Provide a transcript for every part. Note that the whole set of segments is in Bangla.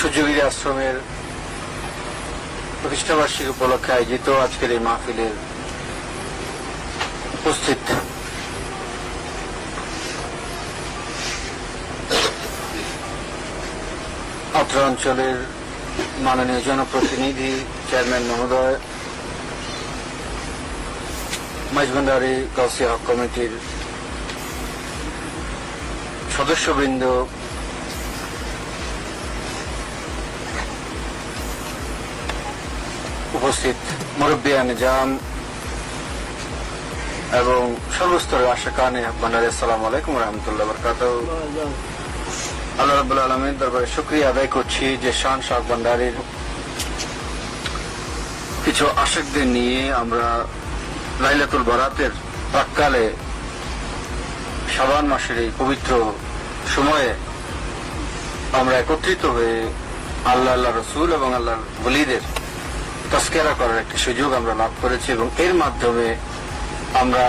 সূর্যগিরি আশ্রমের প্রতিষ্ঠাবার্ষিকী উপলক্ষে আয়োজিত আজকের এই মাহফিলের উপস্থিত। অত্র অঞ্চলের মাননীয় জনপ্রতিনিধি, চেয়ারম্যান মহোদয় মাইজভান্ডারি গাউসিয়া হক কমিটির সদস্যবৃন্দ উপস্থিত মুরব্বিয়ান জাম এবং সর্বস্তরের আশা কানে ভান্ডারি আসসালামু আলাইকুম রহমতুল্লাহ বরকাত আল্লাহ রাবুল আলমীর দরবারে শুক্রিয়া আদায় করছি যে শান শাহ ভান্ডারির কিছু আশেকদের নিয়ে আমরা লাইলাতুল বরাতের প্রাককালে শাবান মাসের এই পবিত্র সময়ে আমরা একত্রিত হয়ে আল্লাহ আল্লাহ রসুল এবং আল্লাহর বলিদের তস্কেরা করার একটি সুযোগ আমরা লাভ করেছি এবং এর মাধ্যমে আমরা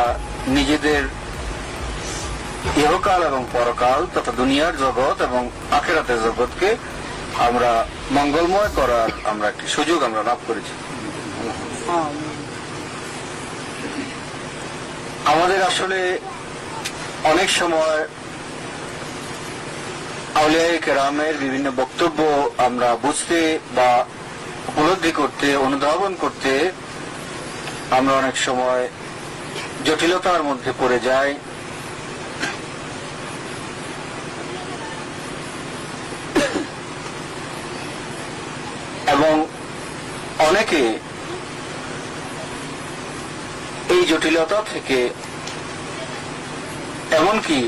নিজেদের ইহকাল এবং পরকাল তথা দুনিয়ার জগৎ এবং আখেরাতের জগৎকে আমরা মঙ্গলময় করার আমরা একটি সুযোগ আমরা লাভ করেছি। আমাদের আসলে অনেক সময় আউলিয়াই কেরামের বিভিন্ন বক্তব্য আমরা বুঝতে বা উপলব্ধি করতে, অনুধাবন করতে আমরা অনেক সময় জটিলতার মধ্যে পড়ে যাই। এবং অনেকে এই জটিলতা থেকে এমনকি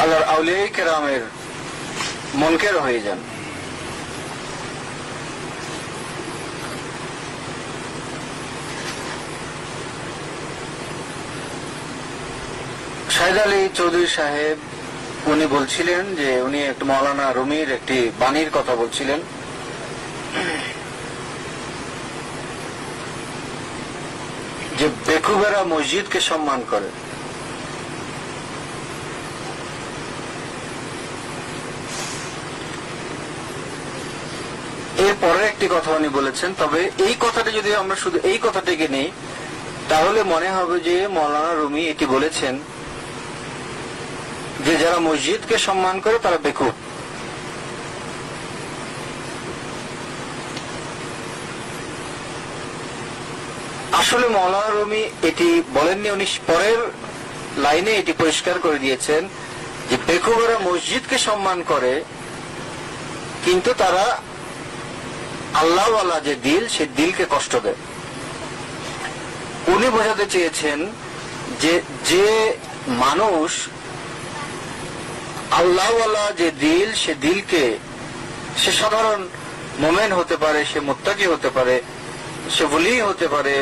আল্লাহর আউলিয়াই কেরামের মনকের হয়ে যান। শাহেদ আলী চৌধুরী সাহেব, উনি বলছিলেন যে উনি একটু মৌলানা রুমির একটি বাণীর কথা বলছিলেন। যে বেকুবেরা মসজিদকে সম্মান করে। পরের একটি কথা উনি বলেছেন, তবে এই কথাটা যদি আমরা শুধু এই কথাটিকে নেই, তাহলে মনে হবে যে মৌলানা রুমি এটি বলেছেন যে যারা মসজিদকে সম্মান করে, তারা বেকুব। আসলে মৌলানা রুমি এটি বলেননি, উনি পরের লাইনে এটি পরিষ্কার করে দিয়েছেন যে বেকুবেরা মসজিদকে সম্মান করে, কিন্তু তারা আল্লাহওয়ালা যে দিল, সে দিলকে কষ্ট দেয়। উনি বোঝাতে চেয়েছেন যে যে মানুষ আল্লাহওয়ালা যে দিল, সে দিলকে সে সাধারণ মোমেন হতে পারে, সে মুত্তাকি হতে পারে, সে বলি হতে পারে।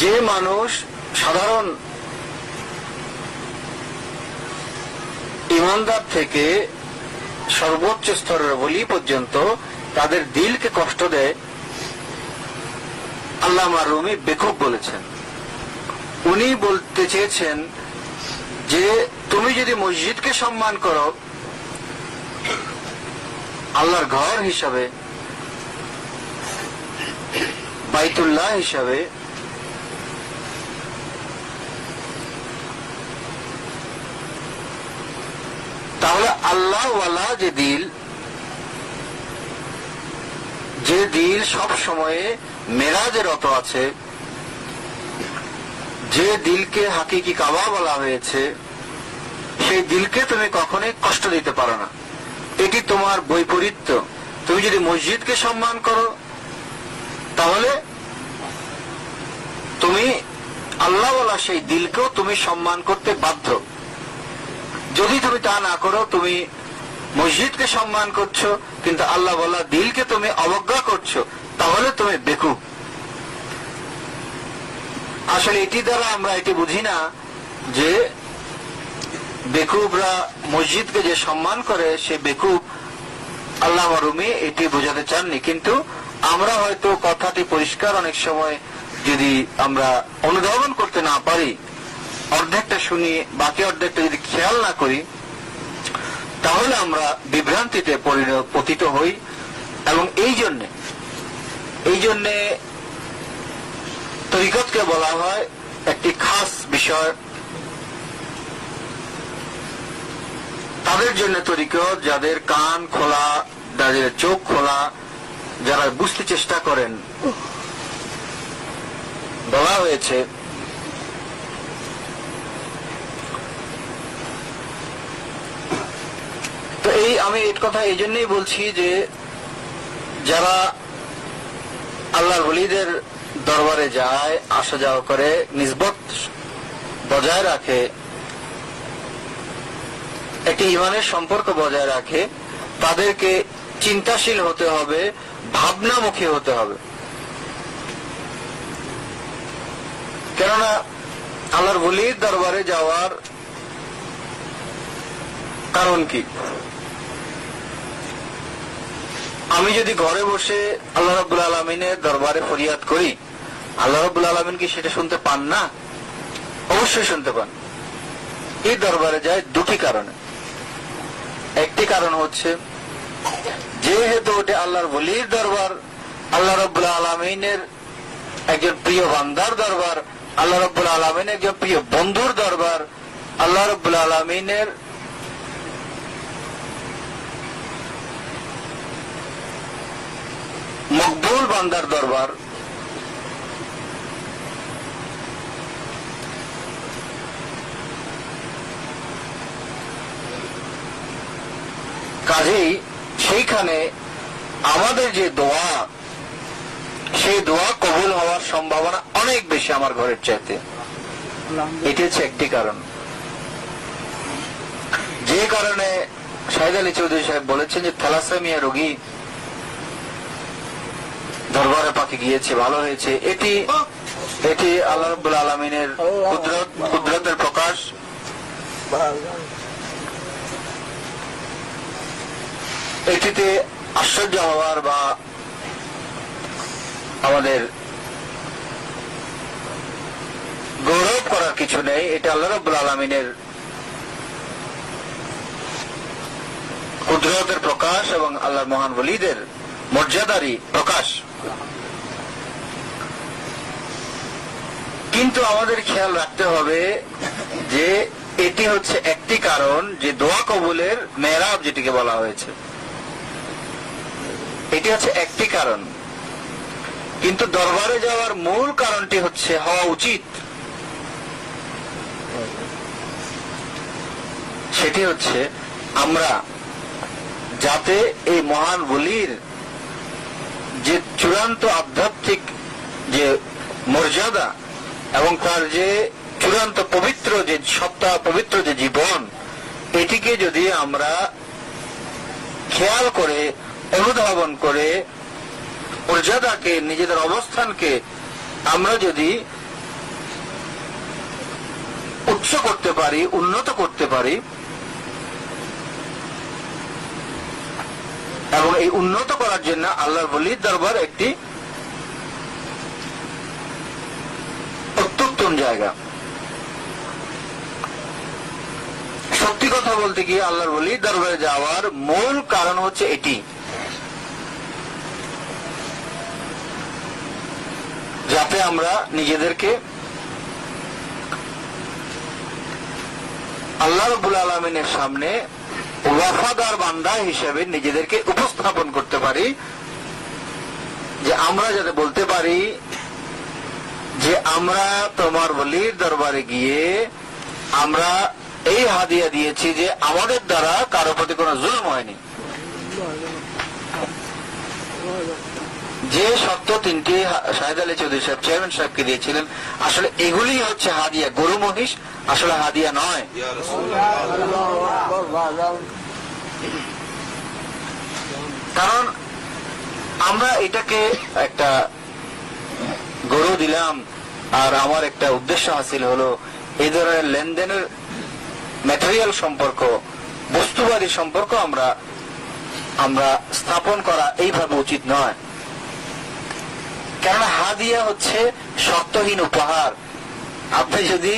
যে মানুষ সাধারণ ইমানদার থেকে সর্বোচ্চ স্তরের বলি পর্যন্ত তাদের দিলকে কষ্ট দেয় আল্লাহ রুমি বেকুব বলেছেন। উনি বলতে চেয়েছেন যে, তুমি যদি মসজিদকে সম্মান করো, আল্লাহর ঘর হিসাবে, বাইতুল্লাহ হিসাবে, তাহলে আল্লাহওয়ালা যে দিল যে দিল সব সময়ে মেরাজে রত আছে যে দিলকে হাকিকি কাবা বলা হয়েছে, সেই দিলকে তুমি কখনোই কষ্ট দিতে পারো না। এটি তোমার বৈপরীত্য। তুমি যদি মসজিদকে সম্মান করো, তাহলে তুমি আল্লাহওয়ালা সেই দিলকেও তুমি সম্মান করতে বাধ্য। যদি তুমি তা না করো, তুমি মসজিদকে সম্মান করছ, কিন্তু আল্লাহ বলা দিলকে তুমি অবজ্ঞা করছ, তাহলে তুমি বেকুব আসলে এটি দ্বারা আমরা এটি বুঝি না যে বেকুবরা মসজিদকে যে সম্মান করে, সে বেকুব আল্লাহ রুমি এটি বোঝাতে চাননি। কিন্তু আমরা হয়তো কথাটি পরিষ্কার অনেক সময় যদি আমরা অনুধাবন করতে না পারি, অর্ধেকটা শুনি, বাকি অর্ধেকটা যদি খেয়াল না করি, তাহলে আমরা বিভ্রান্তিতে পতিত হই। এবং এই জন্যে এই জন্যে তরিকতকে বলা হয় একটি খাস বিষয়। তাদের জন্য তরিকত যাদের কান খোলা, যাদের চোখ খোলা, যারা বুঝতে চেষ্টা করেন। বলা হয়েছে, তো এই আমি এর কথা এই জন্যই বলছি যে, যারা আল্লাহর বলিদের দরবারে যায়, আসা যাওয়া করে নিজবত বজায় রাখে। একটি ইমানের সম্পর্ক বজায় রাখে। তাদেরকে চিন্তাশীল হতে হবে, ভাবনামুখী হতে হবে। কেননা আল্লাহর বলির দরবারে যাওয়ার কারণ কি? আমি যদি ঘরে বসে আল্লাহ রব্বুল আলমিনের দরবারে ফরিয়াদ করি আল্লাহ রব্বুল আলমিন কি সেটা শুনতে পান না? অবশ্যই শুনতে পান। এই দরবারে যায় দুটি কারণে। একটি কারণ হচ্ছে, যেহেতু ওটা আল্লাহর বলির দরবার, আল্লাহ রব্বুল আলমিনের একজন প্রিয় বান্দার দরবার, আল্লাহ রব্বুল আলমিনের একজন প্রিয় বন্ধুর দরবার, আল্লাহ রব্বুল আলমিনের মকবুল বান্দার দরবার কাজেই সেইখানে আমাদের যে দোয়া সেই দোয়া কবুল হওয়ার সম্ভাবনা অনেক বেশি আমার ঘরের চাইতে। এটি হচ্ছে একটি কারণ। যে কারণে শাহিদ আলী চৌধুরী সাহেব বলেছেন যে থ্যালাসেমিয়া রোগী দরবারে পাখি গিয়েছে ভালো হয়েছে। এটি এটি আল্লাহ রব্বুল আলমিনের কুদরত কুদরতের প্রকাশ। এটিতে আশ্চর্য হওয়ার বা আমাদের গৌরব করার কিছু নেই, এটা আল্লাহ রব্বুল আলমিনের কুদরতের প্রকাশ এবং আল্লাহর মহান বলিদের মর্যাদারই প্রকাশ। কিন্তু আমাদের খেয়াল রাখতে হবে যে এটি হচ্ছে একটি কারণ যে দোয়া কবুলের মেহরাব যেটিকে বলা হয়েছে। এটি হচ্ছে একটি কারণ। কিন্তু দরবারে যাওয়ার মূল কারণটি হচ্ছে হওয়া উচিত। সেটি হচ্ছে আমরা যাতে এই মহান বলির যে চূড়ান্ত আধ্যাত্মিক যে মর্যাদা এবং তার যে চূড়ান্ত পবিত্র যে সত্তা, পবিত্র যে জীবন, এটিকে যদি আমরা খেয়াল করে অনুধাবন করে মর্যাদাকে নিজেদের অবস্থানকে আমরা যদি উচ্চ করতে পারি, উন্নত করতে পারি, এবং এই উন্নত করার জন্য আল্লাহর বলির দরবার একটি অত্যুত্তম জায়গা। সত্যি কথা বলতে গিয়ে আল্লাহর বলির দরবারে যাওয়ার মূল কারণ হচ্ছে এটি। যাতে আমরা নিজেদেরকে আল্লাহ রবুল আলমিনের সামনে ওয়াফাদার বান্দা হিসেবে নিজেদেরকে উপস্থাপন করতে পারি, যে আমরা যাতে বলতে পারি যে আমরা তোমার বলির দরবারে গিয়ে আমরা এই হাদিয়া দিয়েছি যে আমাদের দ্বারা কারও প্রতি কোনো জুলুম হয়নি। যে সত্য তিনটি শাহেদ আলী চৌধুরী সাহেব চেয়ারম্যান সাহেবকে দিয়েছিলেন, আসলে এগুলি হচ্ছে হাদিয়া। গরু মহিষ আসলে হাদিয়া নয়। কারণ আমরা এটাকে একটা গরু দিলাম, আর আমার একটা উদ্দেশ্য হাসিল হলো, এই ধরনের লেনদেনের ম্যাটেরিয়াল সম্পর্ক, বস্তুবাদী সম্পর্ক আমরা আমরা স্থাপন করা এইভাবে উচিত নয়। কেননা হাদিয়া হচ্ছে শর্তহীন উপহার। আপনি যদি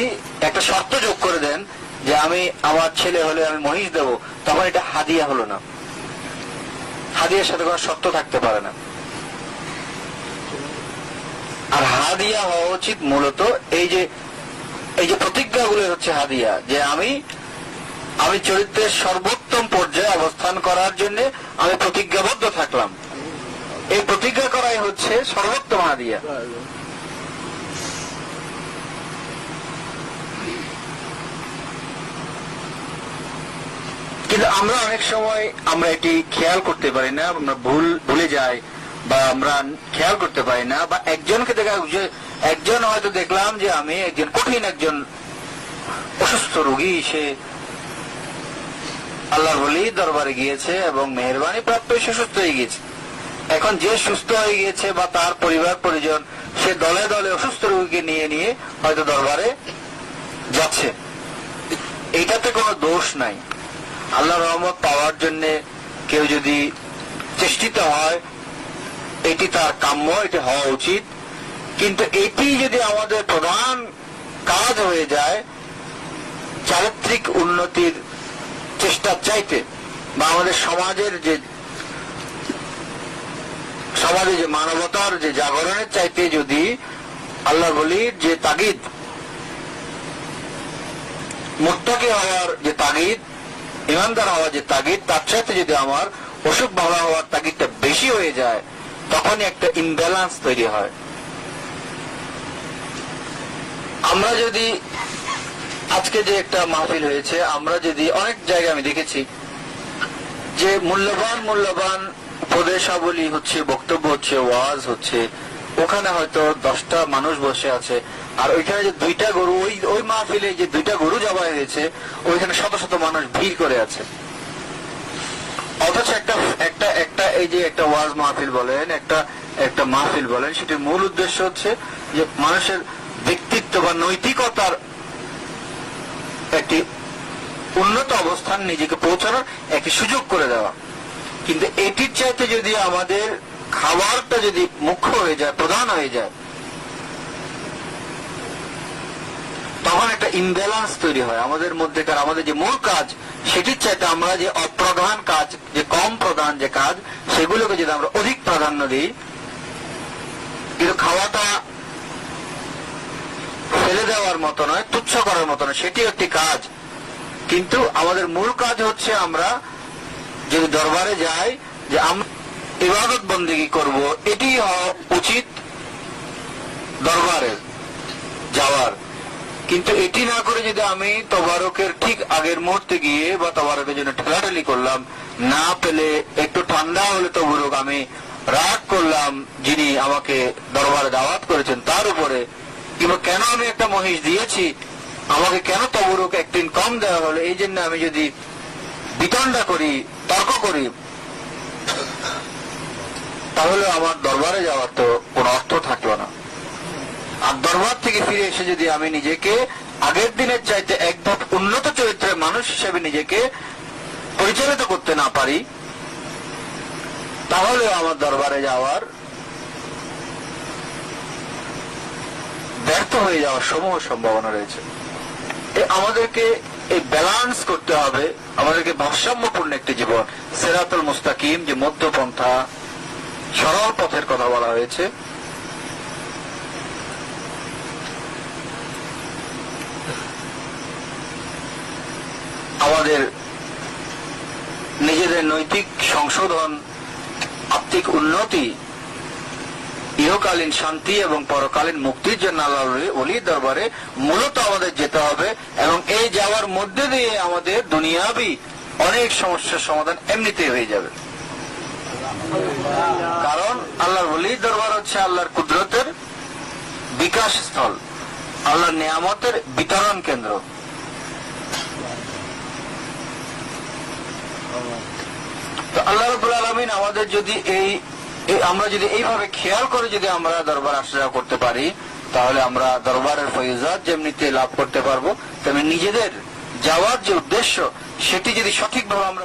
একটা শর্ত যোগ করে দেন যে আমি আমার ছেলে হলে আমি মহিষ দেব, তখন এটা হাদিয়া হলো না। হাদিয়ার সাথে কোনো শর্ত থাকতে পারে না। আর হাদিয়া হওয়া উচিত মূলত এই যে এই যে প্রতিজ্ঞাগুলো হচ্ছে হাদিয়া, যে আমি আমি চরিত্রের সর্বোত্তম পর্যায়ে অবস্থান করার জন্য আমি প্রতিজ্ঞাবদ্ধ থাকলাম। এই প্রতিজ্ঞা করাই হচ্ছে সর্বোত্তম হাদিয়া কিন্তু আমরা অনেক সময় আমরা এটি খেয়াল করতে পারি না, আমরা ভুল, ভুলে যাই বা আমরা খেয়াল করতে পারি না বা একজনকে দেখা একজন হয়তো দেখলাম যে আমি একজন কঠিন একজন অসুস্থ রোগী, সে আল্লাহর বলি দরবারে গিয়েছে এবং মেহরবানি প্রাপ্ত, সে সুস্থ হয়ে গিয়েছে। এখন যে সুস্থ হয়ে গিয়েছে বা তার পরিবার, পরিজন, সে দলে দলে অসুস্থ রোগীকে নিয়ে নিয়ে হয়তো দরবারে যাচ্ছে। এটাতে কোনো দোষ নাই। আল্লাহ রহমত পাওয়ার জন্য কেউ যদি চেষ্টিত হয়, এটি তার কাম্য, এটি হওয়া উচিত। কিন্তু এটি যদি আমাদের প্রধান কাজ হয়ে যায়, চারিত্রিক উন্নতির চেষ্টার চাইতে, বা আমাদের সমাজের যে সমাজে যে মানবতার যে জাগরণের চাইতে যদি আল্লাহ বলির যে তাগিদ, মোত্তাকি হওয়ার যে তাগিদ, ইমানদার হওয়ার যে তাগিদ, তার সাথে যদি আমার অসুখ ভালো হওয়ার তাগিদটা বেশি হয়ে যায়, তখনই একটা ইমব্যালেন্স তৈরি হয়। আমরা যদি আজকে যে একটা মাহফিল হয়েছে, আমরা যদি অনেক জায়গায় আমি দেখেছি যে মূল্যবান মূল্যবান উপদেশাবলী হচ্ছে, বক্তব্য হচ্ছে, ওয়াজ হচ্ছে। ওখানে হয়তো দশটা মানুষ বসে আছে। আর ওইখানে যে দুইটা গরু, ওই ওই মাহফিলে যে দুইটা গরু জবাই হয়েছে, ওইখানে শত শত মানুষ ভিড় করে আছে। অথচ একটা একটা একটা এই যে একটা ওয়াজ মাহফিল বলেন, একটা একটা মাহফিল বলেন সেটির মূল উদ্দেশ্য হচ্ছে যে মানুষের ব্যক্তিত্ব বা নৈতিকতার একটি উন্নত অবস্থান নিজেকে পৌঁছানোর একটি সুযোগ করে দেওয়া। কিন্তু এটির চাইতে যদি আমাদের খাবারটা যদি মুখ্য হয়ে যায়, প্রধান হয়ে যায়, তখন একটা ইমব্যালেন্স তৈরি হয় আমাদের মধ্যেকার আমাদের যে মূল কাজ, সেটির চাইতে আমরা যে অপ্রধান কাজ, যে কম প্রধান যে কাজ, সেগুলোকে যদি আমরা অধিক প্রাধান্য দিই, কিন্তু খাওয়াটা ফেলে দেওয়ার মতো নয়, তুচ্ছ করার মতো নয়, সেটি একটি কাজ। কিন্তু আমাদের মূল কাজ হচ্ছে আমরা যদি দরবারে যাই, যে আমরা ইবাদত বন্দিগি করব, এটি হওয়া উচিত দরবারে যাওয়ার। কিন্তু এটি না করে যদি আমি তবারকের ঠিক আগের মুহূর্তে গিয়ে বা তবারকের জন্য ঠেলাঠেলি করলাম, না পেলে একটু ঠান্ডা হলে তবুরক আমি রাগ করলাম যিনি আমাকে দরবারে দাওয়াত করেছেন, তার উপরে কিংবা কেন আমি একটা মহিষ দিয়েছি, আমাকে কেন তবুরক একদিন কম দেওয়া হলো, এই জন্য আমি যদি বিতণ্ডা করি তর্ক করি। তাহলে আমার দরবারে যাওয়ার তো কোনো অর্থ থাকল না। আর দরবার থেকে ফিরে এসে যদি আমি নিজেকে আগের দিনের চাইতে এক ধাপ উন্নত চরিত্রের মানুষ হিসেবে নিজেকে পরিচালিত করতে না পারি, তাহলে আমার দরবারে যাওয়ার ব্যর্থ হয়ে যাওয়ার সমূহ সম্ভাবনা রয়েছে। আমাদেরকে এই ব্যালান্স করতে হবে আমাদেরকে ভারসাম্যপূর্ণ একটি জীবন। সেরাতুল মুস্তাকিম, যে মধ্যপন্থা, সরল পথের কথা বলা হয়েছে। আমাদের নিজেদের নৈতিক সংশোধন, আত্মিক উন্নতি ইহকালীন শান্তি এবং পরকালীন মুক্তির জন্য আল্লাহ অলির দরবারে মূলত আমাদের যেতে হবে এবং এই যাওয়ার মধ্যে দিয়ে আমাদের দুনিয়াবি অনেক সমস্যার সমাধান এমনিতেই হয়ে যাবে। কারণ আল্লাহর অলির দরবার হচ্ছে আল্লাহর কুদরতের বিকাশ স্থল আল্লাহর নিয়ামতের বিতরণ কেন্দ্র। তো আল্লাহ রবুল আলমিন আমাদের যদি এই- আমরা যদি এইভাবে খেয়াল করে যদি আমরা দরবার আশ্রয় করতে পারি, তাহলে আমরা দরবারের ফয়জাত যেমনিতে লাভ করতে পারব, তেমনি নিজেদের যাওয়ার যে উদ্দেশ্য, সেটি যদি সঠিকভাবে আমরা